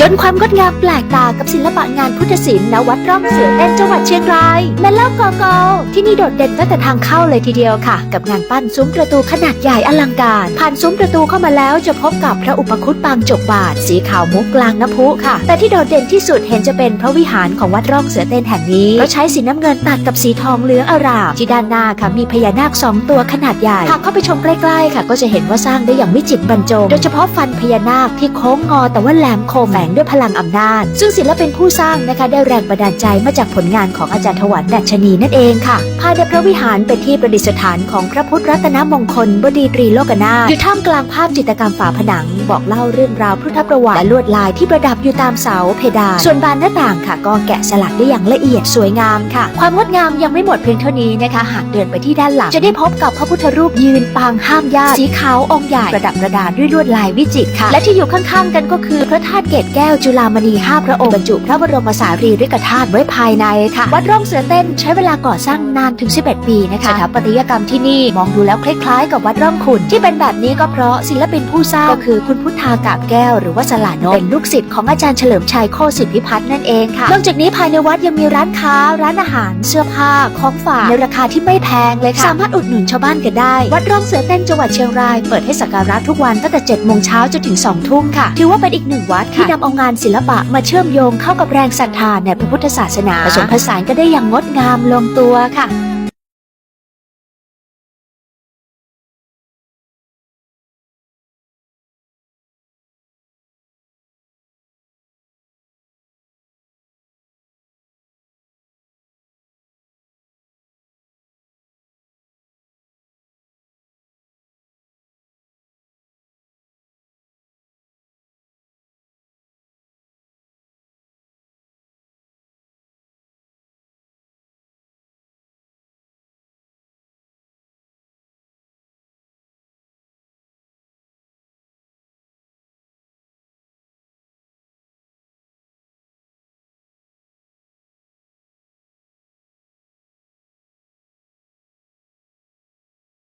ย้อนความงดงามแปลกตากับศิลปะงานพุทธศิลป์ณวัดร่องเสือเต้นจังหวัดเชียงรายแม่เล่ากอกอที่นี่โดดเด่นตั้งแต่ทางเข้าเลยทีเดียวค่ะ กับงานปั้นซุ้มประตูขนาดใหญ่อลังการ ผ่านซุ้มประตูเข้ามาแล้วจะพบกับพระอุปคุตปางจบบาท สีขาวมุกกลางน้ำพุค่ะ แต่ที่โดดเด่นที่สุดเห็นจะเป็นพระวิหารของวัดร่องเสือเต้นแห่งนี้เราใช้สีน้ำเงินตัดกับสีทองเหลืองอารามที่ด้านหน้าค่ะมีพญานาคสองตัวขนาดใหญ่หากเข้าไปชมใกล้ๆค่ะ ก็จะเห็นว่าสร้างได้อย่างวิจิตรบรรจงโดยเฉพาะฟันพญานาคที่โค้งงอแต่ว่าแหลมคมแฝงด้วยพลังอำนาจ ซึ่งศิลปินผู้สร้างนะคะได้แรงบันดาลใจมาจากผลงานของอาจารย์ถวันดัชนีนั่นเองค่ะ ภายในพระวิหารเป็นที่ประดิษฐานของพระพุทธรัตนมงคลบดีตรีโลกนาถอยู่ท่ามกลางภาพจิตรกรรมฝาผนัง บอกเล่าเรื่องราวพุทธประวัติและลวดลายที่ประดับอยู่ตามเสาเพดาน ส่วนบานหน้าต่างค่ะ ก็แกะสลักได้อย่างละเอียดสวยงามค่ะ ความงดงามยังไม่หมดเพียงเท่านี้นะคะ หากเดินไปที่ด้านหลัง จะได้พบกับพระพุทธรูปยืนปางห้ามญาติสีขาวองค์ใหญ่ประดับประดาด้วยลวดลายวิจิตรค่ะ และที่อยู่ข้างๆกันก็คือพระธาตุเกศแก้วจุฬามณีห้าพระองค์บรรจุพระบรมสารีริกธาตุไว้ภายในค่ะ วัดร่องเสือเต้นใช้เวลาก่อสร้างนานถึง 11 ปีนะคะสถาปัตยกรรมที่นี่มองดูแล้วคล้ายๆ กับวัดร่องขุนที่เป็นแบบนี้ก็เพราะศิลปินผู้สร้างก็คือคุณพุทธากาบแก้ว หรือว่าสลานน์เป็นลูกศิษย์ของอาจารย์เฉลิมชัยโคสิทธิพิพัฒน์นั่นเองค่ะนอกจากนี้ภายในวัดยังมีร้านค้า ร้านอาหาร เสื้อผ้าของฝากในราคาที่ไม่แพงเลยค่ะสามารถอุดหนุนชาวบ้านกันได้ วัดร่องเสือเต้นจังหวัดเชียงราย เปิดให้สักการะทุกวันตั้งแต่7โมงเช้าจนถึง2ทุ่มค่ะ ถือว่าเป็นอีกหนึ่งวัดที่นำเอางานศิลปะมาเชื่อมโยงเข้ากับแรงศรัทธาในพระพุทธศาสนาผสมผสานกันได้อย่างงดงามลงตัวค่ะ